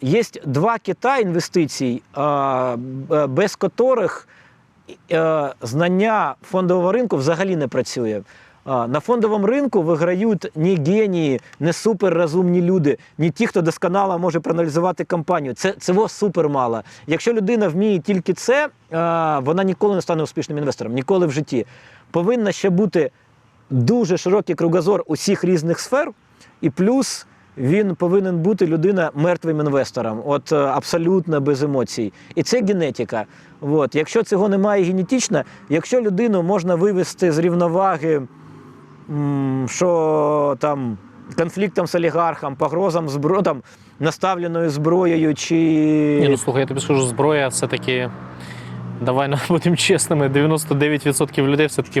є два кита інвестицій, без котрих е, знання фондового ринку взагалі не працює. На фондовому ринку виграють не генії, не суперрозумні люди, не ті, хто досконало може проаналізувати компанію. Це цього супер мало. Якщо людина вміє тільки це, е, вона ніколи не стане успішним інвестором, ніколи в житті. Повинна ще бути дуже широкий кругозор усіх різних сфер, і плюс він повинен бути людина мертвим інвестором, от е, абсолютно без емоцій. І це генетика. От. Якщо цього немає генетично, якщо людину можна вивести з рівноваги, що там конфліктом з олігархом, погрозам збро... наставленою зброєю чи. Ні, ну слухай, я тобі скажу, зброя все-таки. Давай ну, будемо чесними, 99% людей все-таки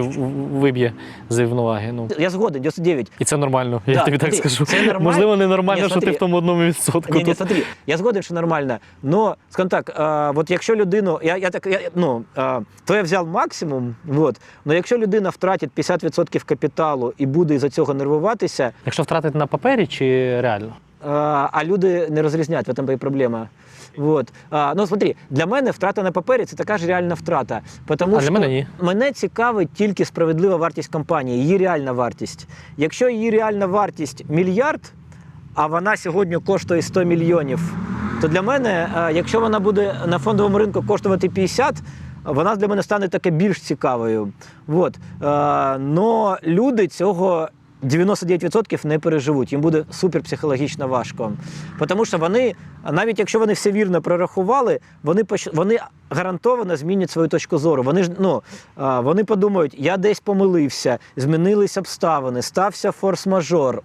виб'є з рівноваги. Ну. Я згоден, 99. І це нормально, я Да, тобі так скажу. це нормально. Можливо, не нормально, Ні, що ти в тому одному відсотку. Ні, ні, смотри, я згоден, що нормально. Но, скажімо так, а, от якщо людину, я, я так, я, ну, а, то я взяв максимум, от, но якщо людина втратить 50% капіталу і буде із-за цього нервуватися, Якщо втратити на папері чи реально? А, люди не розрізняють, в цьому і проблема. Вот. А, ну, смотри, для мене втрата на папері це така ж реальна втрата. Потому А для мене ні. Мене цікавить тільки справедлива вартість компанії, її реальна вартість. Якщо її реальна вартість мільярд, а вона сьогодні коштує 100 мільйонів, то для мене, е, якщо вона буде на фондовому ринку коштувати 50, вона для мене стане таке більш цікавою. Вот. Е, Но люди цього 99% не переживуть. Їм буде супер психологічно важко. Тому що вони, навіть якщо вони все вірно прорахували, вони вони гарантовано змінять свою точку зору. Вони ж ну вони подумають, я десь помилився, змінились обставини, стався форс-мажор.